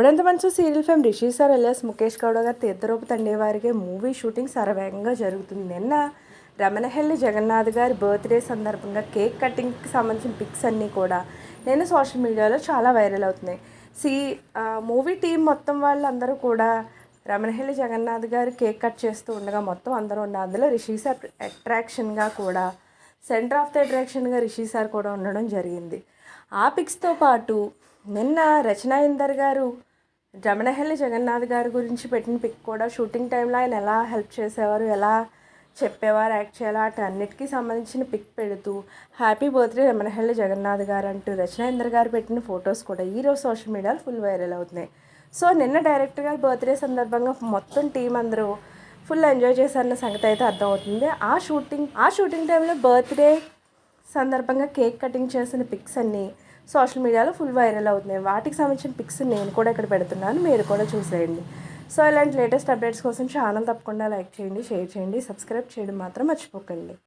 ఇప్పుడంత మంచి serial fame Rishi sir LS Mukesh Gowda గారి Theertharoopa తండేవారికి movie shooting సరవేగంగా జరుగుతుంది. నిన్న రమణహల్లి జగన్నాథ్ గారి బర్త్డే సందర్భంగా కేక్ కటింగ్కి సంబంధించిన పిక్స్ అన్నీ కూడా నేను సోషల్ మీడియాలో చాలా వైరల్ అవుతున్నాయి. సి మూవీ టీం మొత్తం వాళ్ళందరూ కూడా రమణహల్లి జగన్నాథ్ గారు కేక్ కట్ చేస్తూ ఉండగా మొత్తం అందరూ ఉన్న అందులో రిషి సార్ అట్రాక్షన్గా కూడా సెంటర్ ఆఫ్ ద అట్రాక్షన్గా రిషి సార్ కూడా ఉండడం జరిగింది. ఆ పిక్స్తో పాటు నిన్న రచనా ఇందర్ గారు జమనహల్లి జగన్నాథ్ గారి గురించి పెట్టిన పిక్ కూడా షూటింగ్ టైంలో ఆయన ఎలా హెల్ప్ చేసేవారు ఎలా చెప్పేవారు యాక్ట్ చేయాలి వాటి అన్నిటికీ సంబంధించిన పిక్ పెడుతూ హ్యాపీ బర్త్డే రమణహల్లి జగన్నాథ్ గారు అంటూ రచనేంద్ర గారు పెట్టిన ఫొటోస్ కూడా ఈరోజు సోషల్ మీడియాలో ఫుల్ వైరల్ అవుతున్నాయి. సో నిన్న డైరెక్టర్ గారి బర్త్డే సందర్భంగా మొత్తం టీం అందరూ ఫుల్ ఎంజాయ్ చేశారన్న సంగతి అయితే అర్థమవుతుంది. ఆ షూటింగ్ ఆ షూటింగ్ టైంలో బర్త్డే సందర్భంగా కేక్ కటింగ్ చేసిన పిక్స్ అన్నీ సోషల్ మీడియాలో ఫుల్ వైరల్ అవుతున్నాయి. వాటికి సంబంధించిన పిక్స్ నేను కూడా ఇక్కడ పెడుతున్నాను. మీరు కూడా చూసేయండి. సో ఇలాంటి లేటెస్ట్ అప్డేట్స్ కోసం ఛానల్ తప్పకుండా లైక్ చేయండి షేర్ చేయండి సబ్స్క్రైబ్ చేయడం మాత్రం మర్చిపోకండి.